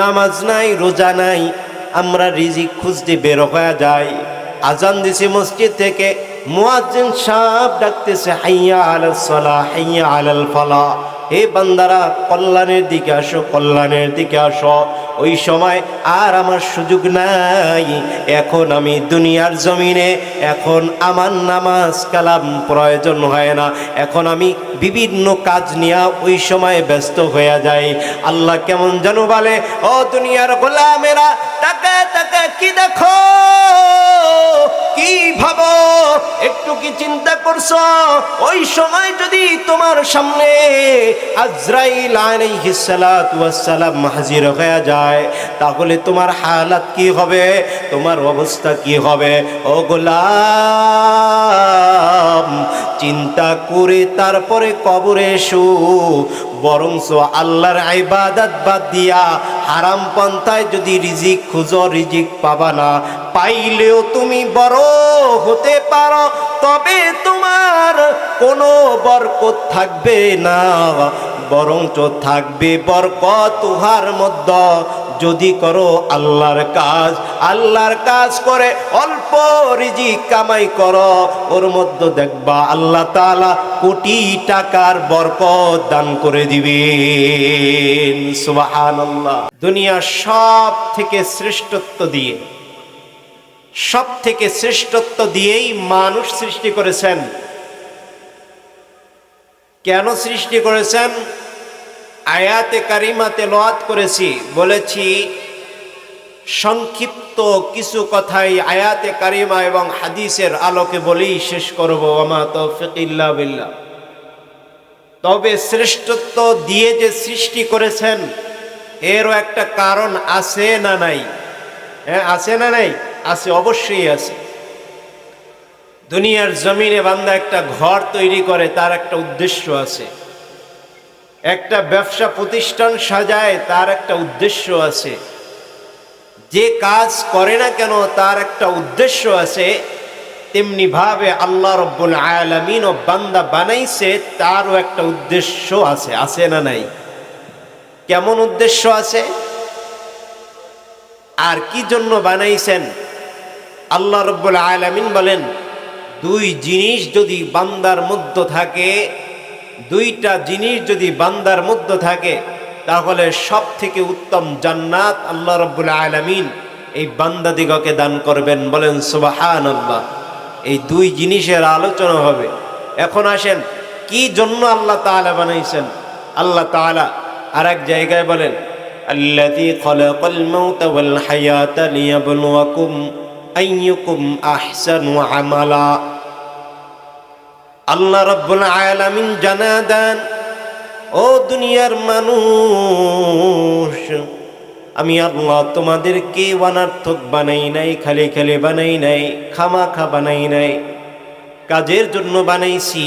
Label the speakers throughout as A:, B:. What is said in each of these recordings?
A: নামাজ নাই, রোজা নাই, আমরা রিজিক খুঁজতে বের হয়ে যাই। আজান দিছি মসজিদ থেকে, মুয়াজ্জিন সাহেব ডাকতেছে, হাইয়া আলাল সলা, হাইয়া আলাল ফলা। হে বান্দারা, কল্যাণের দিকে আসো, কল্যাণের দিকে আসো। ওই সময় আর আমার সুযোগ নাই। এখন আমি দুনিয়ার জমিনে, এখন আমার নামাজ কালাম প্রয়োজন হয় না। এখন আমি বিভিন্ন কাজ নিয়ে ওই সময় ব্যস্ত হয়ে যাই। আল্লাহ কেমন যেন বলে, ও দুনিয়ার গোলামেরা, তাকে তাকে কি দেখো? কি ভাবো? একটু কি চিন্তা করছ? ওই সময় যদি তোমার সামনে আজরাইল আলাইহিস সালাতু ওয়াস সালাম হাজির হয়ে যায়। তাহলে তোমার হালাত কি হবে? তোমার অবস্থা কি হবে? ও গোলাম চিন্তা করে তারপরে কবরে এসো। বরংস আল্লাহর ইবাদত বাদ দিয়া হারাম পন্থায় যদি রিজিক খুঁজো, রিজিক পাবা না। পাইলেও তুমি বড় হতে পারো, তবে তোমার কোনো বরকত থাকবে না। বরঞ্চ থাকবে বরকত তুহার মধ্যে। যদি করো আল্লাহর কাজ আল্লাহর কাজ করে অল্প রিজিক কামাই করো, ওর মধ্যে দেখবা আল্লাহ তাআলা কোটি টাকার বরকত দান করে দিবেন। সুবহানাল্লাহ। দুনিয়ার সব থেকে শ্রেষ্ঠত্ব দিয়ে সব থেকে শ্রেষ্ঠত্ব দিয়েই মানুষ সৃষ্টি করেছেন। কেন সৃষ্টি করেছেন? আয়াতে কারিমাতে লোয়াত করেছি, বলেছি, সংক্ষিপ্ত কিছু কথাই আয়াতে কারিমা এবং হাদিসের আলোকে বলেই শেষ করব আমা তৌফিক ইল্লা বিল্লাহ। তবে শ্রেষ্ঠত্ব দিয়ে যে সৃষ্টি করেছেন, এরও একটা কারণ আছে না নাই? হ্যাঁ আছে না নাই? আছে, অবশ্যই আছে। দুনিয়ার জমিনে বান্দা একটা ঘর তৈরি করে, তার একটা উদ্দেশ্য আছে। একটা ব্যবসা প্রতিষ্ঠান সাজায়, তার একটা উদ্দেশ্য আছে। যে কাজ করে না কেন, তার একটা উদ্দেশ্য আছে। তেমনি ভাবে আল্লাহ রব্বুল আয়ালামিন ও বান্দা বানাইছে, তারও একটা উদ্দেশ্য আছে। আছে না নাই? কেমন উদ্দেশ্য আছে? আর কি জন্য বানাইছেন? আল্লাহ রব্বুল আয়ালামিন বলেন, দুই জিনিস যদি বান্দার মধ্যে থাকে দুইটা জিনিস যদি বান্দার মধ্যে থাকে তাহলে সব থেকে উত্তম জান্নাত আল্লাহ রব্বুল আলামিন এই বান্দা দিগকে দান করবেন বলেন সুবাহান আল্লাহ এই দুই জিনিসের আলোচনা হবে এখন আসেন কি জন্য আল্লাহ তাআলা বানাইছেন আল্লাহ তাআলা আর এক জায়গায় বলেন الذي خلق الموت والحياة ليبلوكم أيكم أحسن عملا আল্লাহ রব্বুল আলামিন জানা দেন, ও দুনিয়ার মানুষ, আমি আল্লাহ তোমাদেরকে অনার্থক বানাই নাই, খালি খালি বানাই নাই, খামাখা বানাই নাই। কাজের জন্য বানাইছি।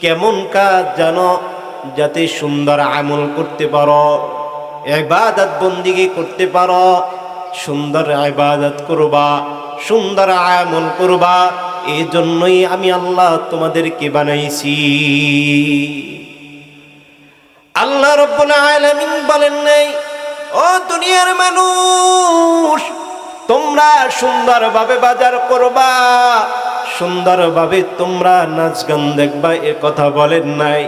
A: কেমন কাজ জানো? যাতে সুন্দর আমল করতে পারো এবাদত বন্দিগি করতে পারো, সুন্দর ইবাদত করবা, সুন্দর আমল করবা এই জন্যই আমি আল্লাহ তোমাদেরকে বানাইছি। আল্লাহ আলামিন বলেন নাই, ও দুনিয়ার মানুষ, তোমরা সুন্দরভাবে বাজার করবা, সুন্দরভাবে তোমরা নাচ গান দেখবা, এ কথা বলেন নাই।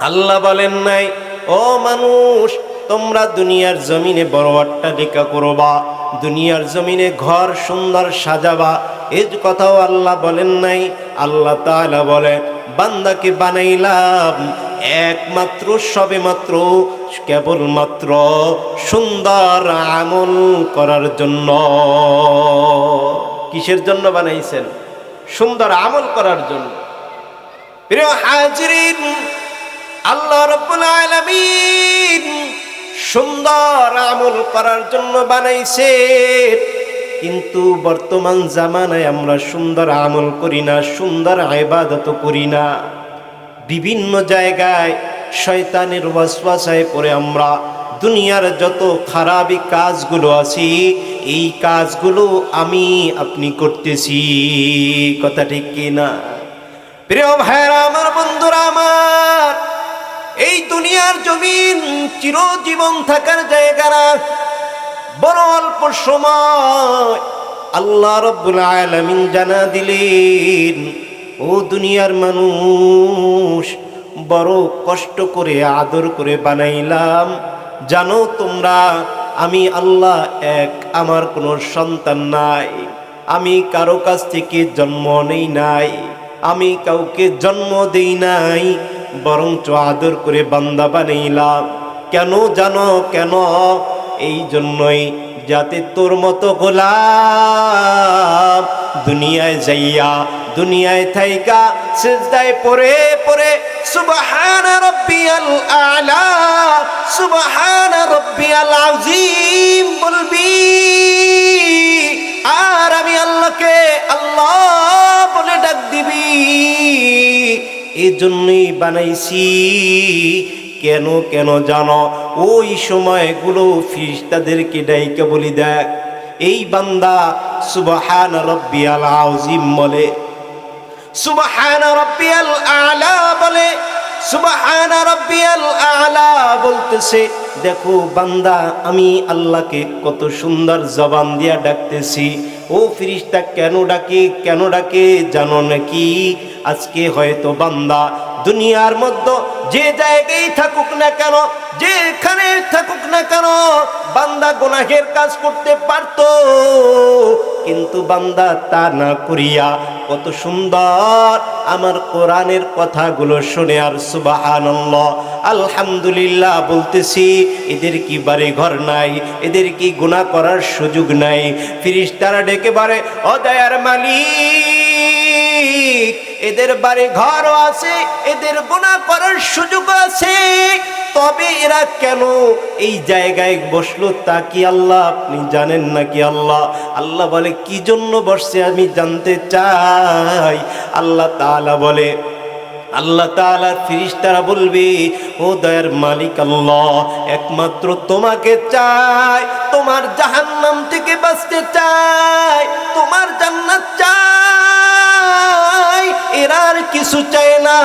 A: আল্লাহ বলেন নাই, ও মানুষ, তোমরা দুনিয়ার জমিনে বড় অট্টালিকা করবা দুনিয়ার জমিনে ঘর সুন্দর সাজাবা। এই কথাও আল্লাহ বলেন নাই। আল্লাহ তাআলা বলে, বান্দাকে বানাইলাম একমাত্র সবে মাত্র কেবলমাত্র সুন্দর আমল করার জন্য। কিসের জন্য বানাইছেন? সুন্দর আমল করার জন্য। প্রিয় হাজরিন, আল্লাহ রব্বুল আলামিন সুন্দর আমল করার জন্য বানাইছে। কিন্তু বর্তমান জামানায় আমরা সুন্দর আমল করি না, সুন্দর আইবাদত করি না। বিভিন্ন জায়গায় শয়তানের ওয়াসওয়াসায় পড়ে আমরা দুনিয়ার যত খারাপি কাজগুলো আছি, এই কাজগুলো আমি, আপনি করতেছি। কথা ঠিক কি না প্রিয় ভাইরা আমার বন্ধুরা, আমার এই দুনিয়ার জমিন চিরজীবন থাকার জায়গা না। বড় অল্প সময় আল্লাহ রব্বুল আলামিন জানা দিলেন, ও দুনিয়ার মানুষ, বড় কষ্ট করে, আদর করে বানাইলাম। জানো তোমরা, আমি আল্লাহ এক, আমার কোনো সন্তান নাই। আমি কারও কাছ থেকে জন্ম নেই নাই। আমি কাউকে জন্ম দেই নাই। বরঞ্চ আদর করে বান্দা বানাইলাম কেন জানো, কেন? এই জন্যই যাতে তোর মতো গোলাম দুনিয়ায় যাইয়া, দুনিয়ায় থাইকা সিজদায় পড়ে পড়ে। সুবহান রব্বিয়াল আলা, সুবহান রব্বিয়াল আযীম বলবি। আর আমি আল্লাহকে আল্লাহ বলে ডাক দিবি। এই জন্যই বানাইছি। কেন কেন জানো? ওই সময়গুলো ফিরিস্তাদেরকে ডাইকে বলি দেখ। এই বান্দা সুবাহান রব্বিয়াল আউজিম বলে। সুবাহান রব্বিয়াল আলা বলে। দেখো বান্দা, আমি আল্লাহকে কত সুন্দর জবান দিয়া ডাকতেছি। ও ফিরিস্তা, কেন ডাকে কেন ডাকে, জানো নাকি? আজকে হয়তো বান্দা দুনিয়ার মধ্যে যে জায়গায় থাকুক না কেন যেখানে থাকুক না কেন, বান্দা গোনাহের কাজ করতে পারতো। কিন্তু বান্দা তা না করিয়া কত সুন্দর। আমার কোরআনের কথাগুলো শুনে আর সুবহানাল্লাহ, আলহামদুলিল্লাহ বলতেছি, এদের কি বাড়ি ঘর নাই, এদের কি গুনাহ করার সুযোগ নাই। ফিরিস্তারা ডেকে বারে অদয়ার মালিক, এদের বাড়ি ঘরও আছে, এদের গুনাহ করার সুযোগ আছে। তবে এরা কেন এই জায়গায় বসল তা কি আল্লাহ আপনি জানেন নাকি আল্লাহ? আল্লাহ বলে, কি জন্য বসছে আমি জানতে চাই? আল্লাহ তাআলা বলে, আল্লাহ তাআলার ফিরিস্তারা বলবে, ও দয়ার মালিক আল্লাহ, একমাত্র তোমাকে চাই, তোমার জাহান্নাম থেকে বাঁচতে চাই, তোমার জান্নাত চাই। এরা আর কিছু চায় না।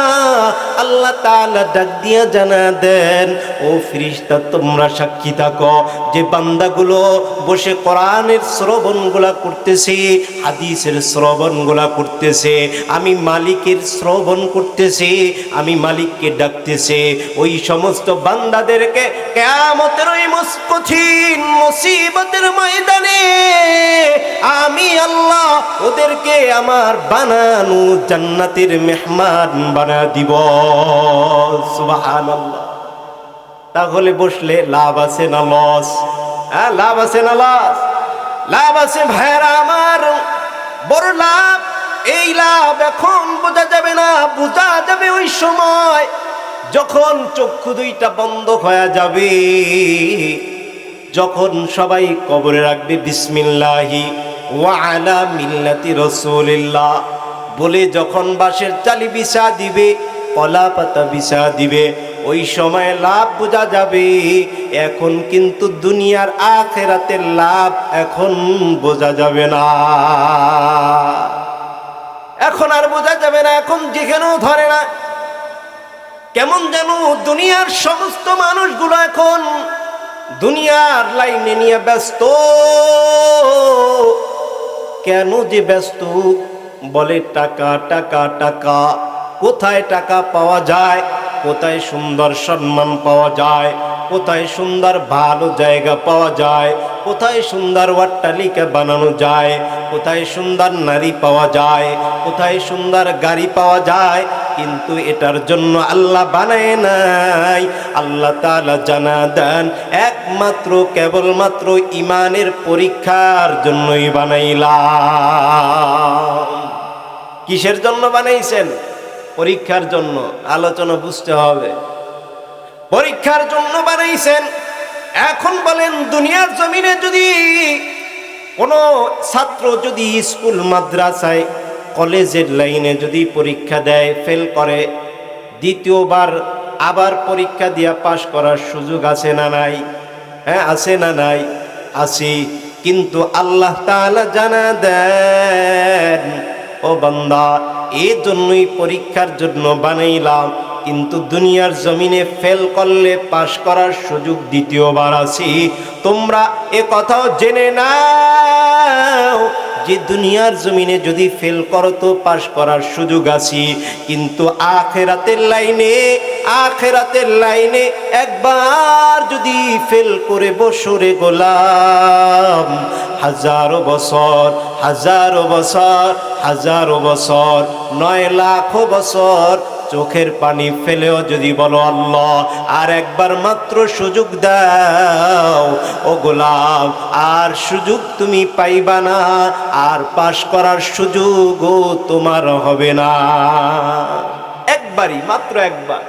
A: আল্লাহ তাআলা ডাক দিয়া জানা দেন, ও ফিরিস্তা, তোমরা সাক্ষী থাকো। যে বান্দাগুলো বসে কোরআনের শ্রবণগুলা করতেছে, হাদিসের শ্রবণগুলা করতেছে, আমি মালিকের শ্রবণ করতেছে, আমি মালিককে ডাকতেছে, ওই সমস্ত বান্দাদেরকে কেয়ামতের ওই কঠিন মুসিবতের ময়দানে আমি আল্লাহ ওদেরকে আমার বানানো জান্নাতের মেহমান বানা দিব। তাহলে বসলে লাভ আছে না লস? হ্যাঁ লাভ আছে না লস? লাভ আছে ভাইরা আমার। বড় লাভ, এই লাভ এখন বোঝা যাবে না, বোঝা যাবে ওই সময় যখন চক্ষু দুইটা বন্ধ হয়ে যাবে। যখন সবাই কবরে রাখবে, বিসমিল্লাহি, ওয়া আলা মিল্লাতি রাসূলিল্লাহ। বলে যখন বাঁশের চালি বিছা দিবে কলা পাতা বিছা দিবে, ওই সময় লাভ বোঝা যাবে। এখন কিন্তু দুনিয়ার আখেরাতের লাভ এখন বোঝা যাবে না। এখন আর বোঝা যাবে না, এখন যেখানেও ধরে না। কেমন যেন দুনিয়ার সমস্ত মানুষগুলো এখন দুনিয়ার লাইনে নিয়ে ব্যস্ত। কেন যে ব্যস্ত? বলে, টাকা টাকা টাকা, কোথায় টাকা পাওয়া যায়? কোথায় সুন্দর সম্মান পাওয়া যায়? কোথায় সুন্দর ভালো জায়গা পাওয়া যায়? কোথায় সুন্দর অট্টালিকা বানানো যায়? কোথায় সুন্দর নারী পাওয়া যায়? কোথায় সুন্দর গাড়ি পাওয়া যায়? কিন্তু এটার জন্য আল্লাহ বানায় নাই। আল্লাহ তাআলা জানা দেন, একমাত্র, কেবলমাত্র ইমানের পরীক্ষার জন্যই বানাইলাম। কিসের জন্য বানাইছেন? পরীক্ষার জন্য। আলোচনা বুঝতে হবে। পরীক্ষার জন্য বানাইছেন। এখন বলেন, দুনিয়ার জমিনে যদি কোনো ছাত্র যদি স্কুল, মাদ্রাসায়, কলেজের লাইনে যদি পরীক্ষা দেয়, ফেল করে, দ্বিতীয়বার আবার পরীক্ষা দিয়া পাশ করার সুযোগ আছে না নাই? হ্যাঁ আছে না নাই? আছে। কিন্তু আল্লাহ তাআলা জানা দেন ও বান্দা, এ জন্যই পরীক্ষার জন্য বানাইলাম, কিন্তু দুনিয়ার জমিনে ফেল করলে পাশ করার সুযোগ দ্বিতীয়বার আছি। তোমরা এ কথাও জেনে নাও যে দুনিয়ার জমিনে যদি ফেল করো তো পাশ করার সুযোগ আছি। কিন্তু আখেরাতের লাইনে আখেরাতের লাইনে একবার যদি ফেল করে বসরে গোলাম, হাজারো বছর হাজারো বছর হাজারো বছর, নয় লাখ বছর চোখের পানি ফেলেও যদি বলো আল্লাহ, আর একবার মাত্র সুযোগ দাও, ও গোলাম, আর সুযোগ তুমি পাইবা না, আর পাশ করার সুযোগও তোমার হবে না। একবারই, মাত্র একবার।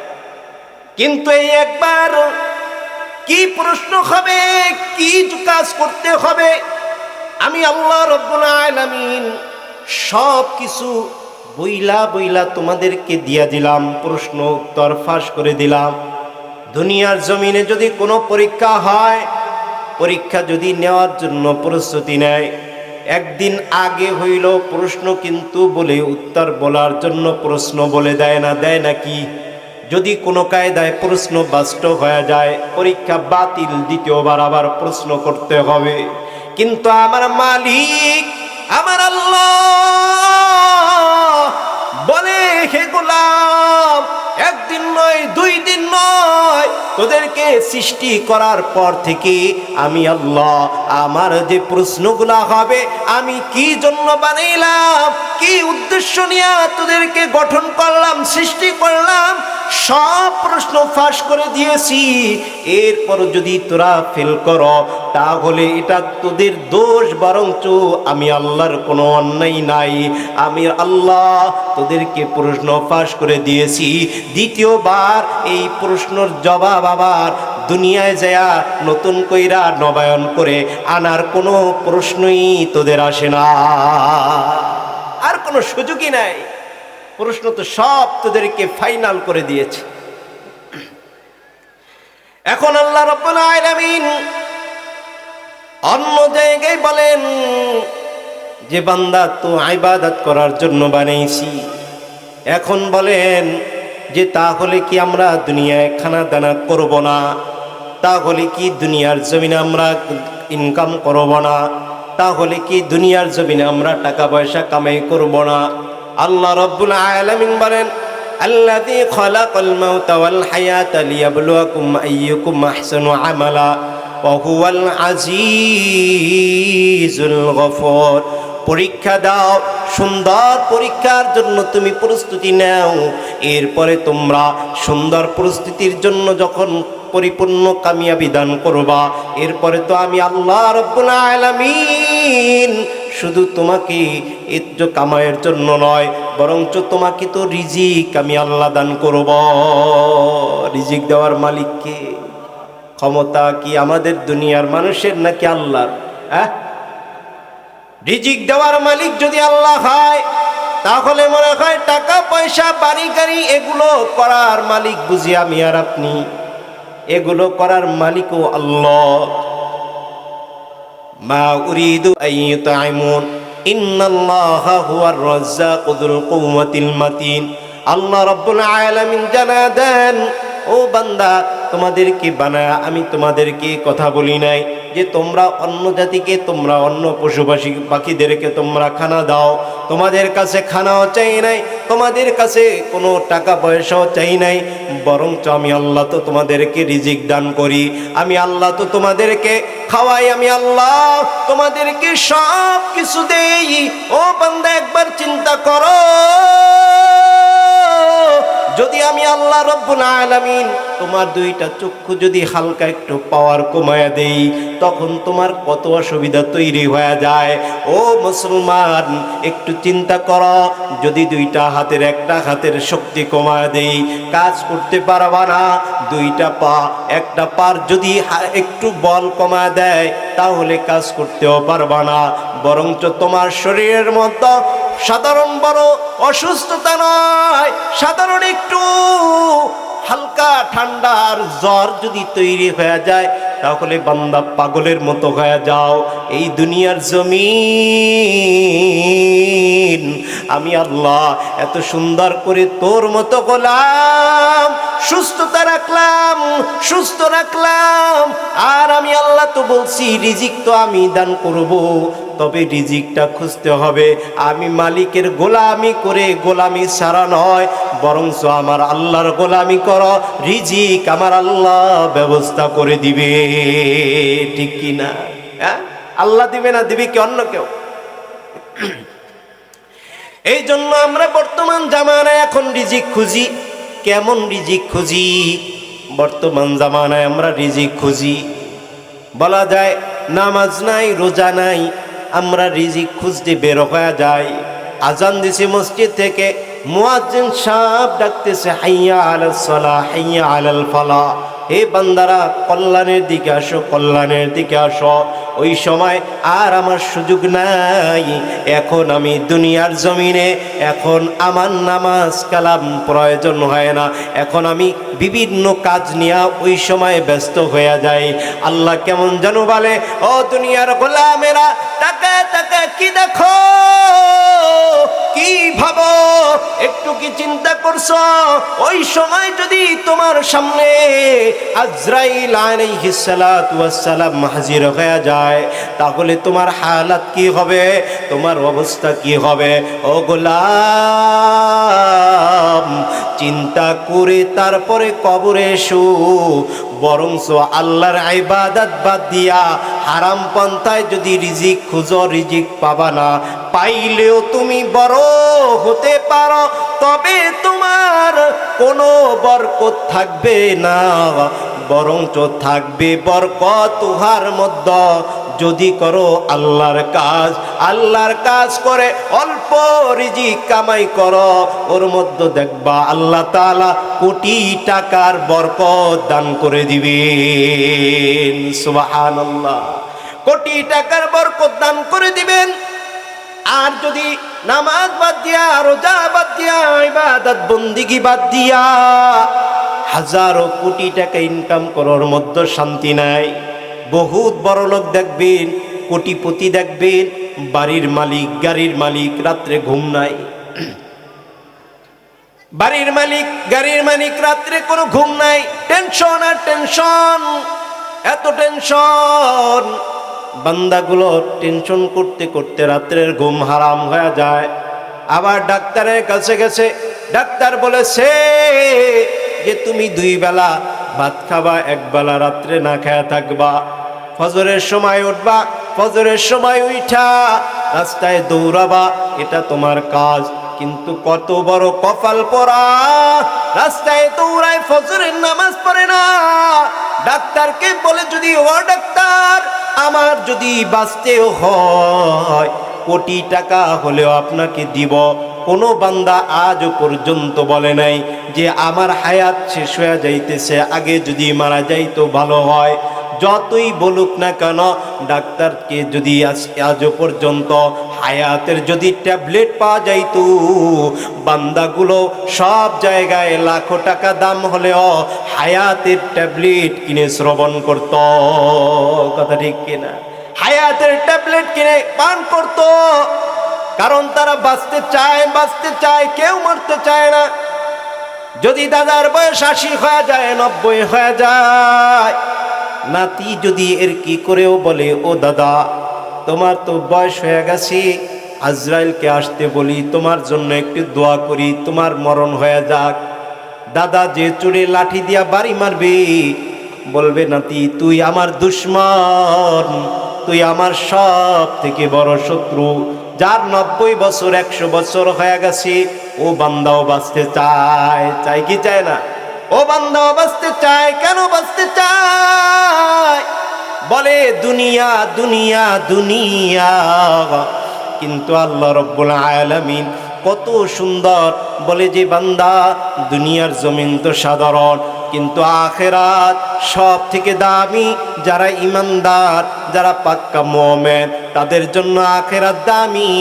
A: কিন্তু এই একবার কি প্রশ্ন হবে, কি কাজ করতে হবে, আমি আল্লাহ রব্বুল আলামিন সব কিছু বইলা বইলা তোমাদেরকে দিয়া দিলাম, প্রশ্ন, উত্তর ফাঁস করে দিলাম। দুনিয়ার জমিনে যদি কোনো পরীক্ষা হয়, পরীক্ষা যদি নেওয়ার জন্য প্রস্তুতি নেয়, একদিন আগে হইল প্রশ্ন, কিন্তু বলে, উত্তর বলার জন্য প্রশ্ন বলে দেয় না, দেয় নাকি যদি কোনো কায়দায় প্রশ্ন বাস্তব হয়ে যায়, পরীক্ষা বাতিল, দ্বিতীয়বার আবার প্রশ্ন করতে হবে। কিন্তু আমার মালিক, আমার আল্লাহ হে গোলাম একদিন নয়, দুই দিন নয়, তোদেরকে সৃষ্টি করার পর থেকে আমি আল্লাহ, আমার যে প্রশ্নগুলা হবে, আমি কি জন্য বানাইলাম, কি উদ্দেশ্য নিয়ে তোদেরকে গঠন করলাম, সৃষ্টি করলাম, সব প্রশ্ন ফাঁস করে দিয়েছি। এরপর যদি তোরা ফেল কর, তাহলে এটা তোদের দোষ, বরঞ্চ আমি আল্লাহর কোনো অন্যায় নাই। আমি আল্লাহ তোদেরকে প্রশ্ন ফাঁস করে দিয়েছি। দ্বিতীয়বার এই প্রশ্নর জবাব আবার দুনিয়ায় যায়া নতুন কইরা নবায়ন করে আনার কোনো প্রশ্নই তোদের আসে না। আর কোনো সুযোগই নাই। প্রশ্ন তো সব তোদেরকে ফাইনাল করে দিয়েছে। এখন আল্লাহ রব্বুল আলামিন অন্য জায়গায় বলেন যে বান্দা তো ইবাদত করার জন্য বানাইছি। এখন বলেন যে তাহলে কি আমরা দুনিয়ায় খানা দানা করব না? তাহলে কি দুনিয়ার জমিন আমরা ইনকাম করব না? তাহলে কি দুনিয়ার জমিনে আমরা টাকা পয়সা কামাই করব না? আল্লাহ রব্বুল আলমিন বলেন আমালা পরীক্ষা দাও সুন্দর পরীক্ষার জন্য তুমি প্রস্তুতি নাও। এরপরে তোমরা সুন্দর প্রস্তুতির জন্য যখন পরিপূর্ণ কামিয়াবি দান করবা, এরপরে তো আমি আল্লাহ রব্বুল শুধু তোমাকে এত্র কামায়ের জন্য নয়, বরঞ্চ তোমাকে তো রিজিক আমি আল্লাহ দান করব। রিজিক দেওয়ার মালিককে ক্ষমতা কি আমাদের দুনিয়ার মানুষের নাকি আল্লাহর? হ্যাঁ? রিজিক দেওয়ার মালিক যদি আল্লাহ হয়, তাহলে মনে হয় টাকা, পয়সা, বাড়ি, গাড়ি এগুলো করার মালিক বুঝি আমি আর আপনি। এগুলো করার মালিকও আল্লাহ। মা উরিদু আইয়ুতাইমুন হুয়ার আল্লাহ জানা দেন, ও বান্দা আমি তোমাদেরকে কথা বলি নাই। যে তোমরা অন্য জাতিকে, তোমরা অন্য পশু পাখি পাখিদেরকে তোমরা খানা দাও। তোমাদের কাছে খানাও চাই নাই, তোমাদের কাছে কোনো টাকা পয়সাও চাই নাই। বরঞ্চ আমি আল্লাহ তো তোমাদেরকে রিজিক দান করি। আমি আল্লাহ তো তোমাদেরকে খাওয়াই, আমি আল্লাহ তোমাদেরকে সব কিছু দেই। ও বান্দা, একবার চিন্তা করো। যদি আমি আল্লাহ রব্বুল আলামিন তোমার দুইটা চক্ষু যদি হালকা একটু পাওয়ার কমায় দেই, তখন তোমার কত অসুবিধা তৈরি হয়ে যায়। ও মুসলমান, একটু চিন্তা করো, যদি দুইটা হাতের একটা হাতের শক্তি কমায় দেই, কাজ করতে পারবা না। দুইটা পা, একটা পার যদি একটু বল কমায় দেয়, তাহলে কাজ করতেও পারবা না। বরঞ্চ তোমার শরীরের মধ্যে সাধারণ বড় অসুস্থতা নয়, সাধারণ একটু হালকা ঠান্ডার জ্বর যদি তৈরি হয়ে যায়, তাহলে বান্দা পাগলের মতো হয়ে যাও। এই দুনিয়ার জমিন। আমি আল্লাহ, এত সুন্দর করে তোর মতো গোলাম, সুস্থতা রাখলাম, সুস্থ রাখলাম। আর আমি আল্লাহ তো বলছি, রিজিক তো আমি দান করব, তবে রিজিকটা খুঁজতে হবে। আমি মালিকের গোলামি করে গোলামি সারা নয়, বরঞ্চ আমার আল্লাহর গোলামি কর, রিজিক আমার আল্লাহ ব্যবস্থা করে দিবে। ঠিক কি না হ্যাঁ? আল্লাহ দিবে না, দিবে কি অন্য কেউ? এই জন্য আমরা বর্তমান জামানায় এখন রিজিক খুঁজি। কেমন রিজিক খুঁজি? বর্তমান জামানায় আমরা রিজিক খুঁজি। বলা যায়, নামাজ নাই, রোজা নাই, আমরা রিজিক খুঁজতে বের হয়ে যাই। আজান দিছে মসজিদ থেকে, মুয়াজ্জিন সাহেব ডাকতেছে, হাইয়া আলাল সালাহ, হাইয়া আলাল ফালা হে বান্দারা, কল্যাণের দিকে আসো, কল্যাণের দিকে আসো। ওই সময় আর আমার সুযোগ নাই। এখন আমি দুনিয়ার জমিনে, এখন আমার নামাজ কালাম প্রয়োজন হয় না। এখন আমি বিভিন্ন কাজ নিয়ে ওই সময় ব্যস্ত হয়ে যাই। আল্লাহ কেমন জানো বলে, ও দুনিয়ার গোলামেরা টাকা টাকা কি দেখো? কি ভাবো? একটু কি চিন্তা করছ? ওই সময় যদি তোমার সামনে আজরাইল আলাইহিস হাজির হয়ে যায়, তাহলে তোমার হালাত কি হবে? তোমার অবস্থা কি হবে? ও গোলাম, চিন্তা করে তারপরে কবরে এসো। বরংস আল্লাহর ইবাদত বাদ দিয়া হারাম পন্থায় যদি রিজিক খুঁজো, রিজিক পাবা না। পাইলেও তুমি বড় হতে পারো, তবে তোমার কোনো বরকত থাকবে না। বরঞ্চ থাকবে বরকত তুহার মধ্যে। যদি করো আল্লাহর কাজ আল্লাহর কাজ করে অল্প রিজিক কামাই করো, ওর মধ্যে দেখবা আল্লাহ তাআলা কোটি টাকার বরকত দান করে দিবেন। সুবহানাল্লাহ। কোটি টাকার বরকত দান করে দিবেন। আর যদি নামাজ বাদ দিয়া, রোজা বাদ দিয়া, ইবাদত বন্দিগি বাদ দিয়া হাজারো কোটি টাকা ইনকাম করার মধ্যে শান্তি নাই। বহুত বড় লোক দেখবেন, কোটিপতি দেখবেন, বাড়ির মালিক, গাড়ির মালিক, রাত্রে ঘুম নাই। বাড়ির মালিক, গাড়ির মালিক, রাত্রে কোনো ঘুম নাই। টেনশন আর টেনশন এত টেনশন বান্দাগুলো টেনশন করতে করতে রাত্রের ঘুম হারাম হয়ে যায়। আবার ডাক্তারের কাছে গেছে। ডাক্তার বলেছে যে, তুমি দুই বেলা ভাত খাবা, এক বেলা রাত্রে না খায়া থাকবা। ফজরের সময় উঠবা, ফজরের সময় উঠা রাস্তায় দৌড়াবা, এটা তোমার কাজ। কিন্তু কত বড় কপাল পরা, রাস্তায় দৌড়ায় ফজরের নামাজ পড়ে না। ডাক্তারকে বলে, যদি ও ডাক্তার আমার যদি বাঁচতেও হয়, কোটি টাকা হলেও আপনাকে দিব। কোনো বান্দা আজ পর্যন্ত বলে নাই যে আমার হায়াত শেষ হয়ে যাইতেছে, আগে যদি মারা যাইতো ভালো হয়। যতই বলুক না কেন, ডাক্তারকে যদি আজ- পর্যন্ত হায়াতের যদি ট্যাবলেট পাওয়া যাইতো, বান্দাগুলো সব জায়গায় লাখো টাকা দাম হলেও হায়াতের ট্যাবলেট কিনে শ্রবণ করত। কথা ঠিক কিনা? হায়াতের ট্যাবলেট কিনে পান করত। কারণ তারা বাঁচতে চায় বাঁচতে চায়, কেউ মরতে চায় না। যদি দাদার বয়স আশি হয়ে যায়, নব্বই হয়ে যায়, নাতি যদি এর কি করেও বলে, ও দাদা তোমার তো বয়স হয়ে গেছে, আজরাইলকে আসতে বলি, তোমার জন্য একটু দোয়া করি, তোমার মরণ হয়ে যাক। দাদা যে চুড়ে লাঠি দিয়া বাড়ি মারবে, বলবে, নাতি, তুই আমার দুশ্মন, তুই আমার সব থেকে বড় শত্রু, যার নব্বই বছর, একশো বছর হয়ে গেছে, ও বান্দাও বাঁচতে চায়। চাই কি চায় না? ও বান্দাও বাঁচতে চায়, কেন বাঁচতে চায়? বলে, দুনিয়া দুনিয়া দুনিয়া। কিন্তু আল্লাহ রব্বুল আলামিন কত সুন্দর বলে, যে বান্দা, দুনিয়ার জমিন তো সাধারণ, কিন্তু আখেরাত সব থেকে দামি যারা ইমানদার, যারা পাক্কা মোমেন, তাদের জন্য আখেরাত দামি।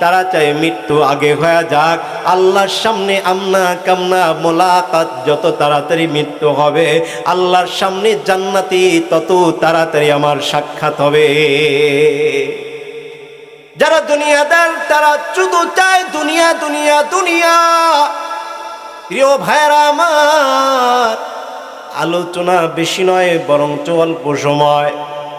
A: তারা চায় মৃত্যু আগে হয়ে যাক। আল্লাহর সামনে আমনা কামনা মোলাকাত যত তাড়াতাড়ি মৃত্যু হবে, আল্লাহর সামনে জান্নাতি তত তাড়াতাড়ি আমার সাক্ষাৎ হবে। যারা দুনিয়া দুনিয়াদার তারা শুধু চায় দুনিয়া দুনিয়া দুনিয়া। প্রিয় ভাইরা আমার, আলোচনা বেশি নয় বরং অল্প সময়।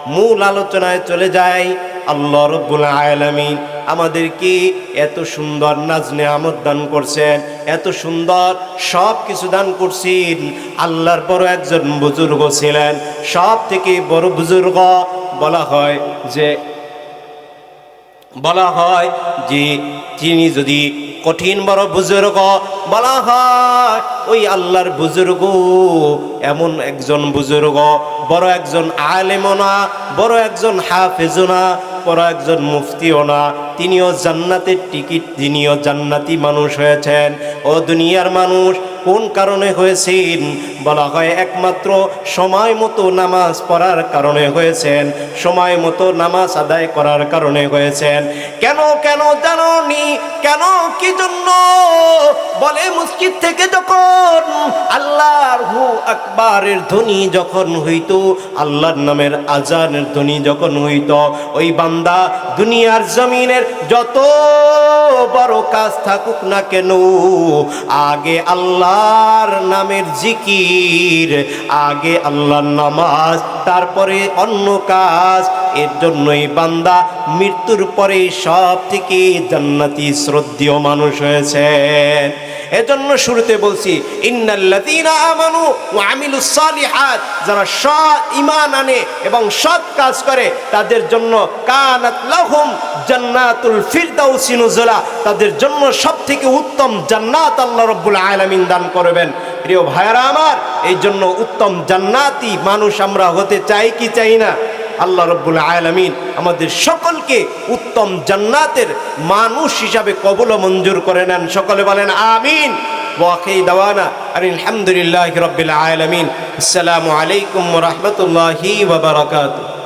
A: মূল আলোচনায় চলে যায় আল্লাহ রব্বুল আলামিন আমাদেরকে এত সুন্দর নাজনে আমদ দান করছেন, এত সুন্দর সব কিছু দান করছেন। আল্লাহর বড় একজন বুজুর্গ ছিলেন। সব থেকে বড় বুজুর্গ বলা হয় যে, বলা হয় যে, তিনি যদি কঠিন বড় বুজুর্গ বলা হয় ওই আল্লাহর বুজুর্গ, এমন একজন বুজুর্গ, বড় একজন আলেমও না, বড় একজন হাফেজও না, বড় একজন মুফতিও না। তিনিও জান্নাতের টিকিট, তিনিও জান্নাতি মানুষ হয়েছেন। ও দুনিয়ার মানুষ কোন কারণে হয়েছেন? বলা হয় একমাত্র সময় মতো নামাজ পড়ার কারণে হয়েছেন। সময় মতো নামাজ আদায় করার কারণে হয়েছেন। কেন কেন জানি কেন, কি জন্য? বলে মসজিদ থেকে যখন আল্লাহর হু আকবারের ধ্বনি যখন হইত, আল্লাহর নামের আজানের ধ্বনি যখন হইত, ওই বান্দা দুনিয়ার জমিনের যত বড় কাজ থাকুক না কেন, আগে আল্লাহর নামের জিকির আগে আল্লাহর নামাজ, তারপরে অন্য কাজ। এর জন্যই বান্দা মৃত্যুর পরে সব থেকে জান্নাতি শ্রদ্ধেয় মানুষ হয়েছে। এজন্য শুরুতে বলছি যারা সৎ ঈমান আনে এবং সৎ কাজ করে, তাদের জন্য কানাত লাহুম জান্নাতুল ফিরদাউসি নুজুলা, তাদের জন্য সবথেকে উত্তম জান্নাত আল্লাহ রাব্বুল আলামিন দান করবেন। প্রিয় ভাইরা আমার, এই জন্য উত্তম জান্নাতি মানুষ আমরা হতে চাই কি চাই না? আল্লাহ রব্বুল আলামিন আমাদের সকলকে উত্তম জান্নাতের মানুষ হিসাবে কবল মঞ্জুর করে নেন। সকলে বলেন, আমিন। ওয়াকি দাওয়ানা আর আলহামদুলিল্লাহ রব্বিল আলামিন। আসসালামু আলাইকুম রাহমাতুল্লাহি ওয়া বারাকাতুহু।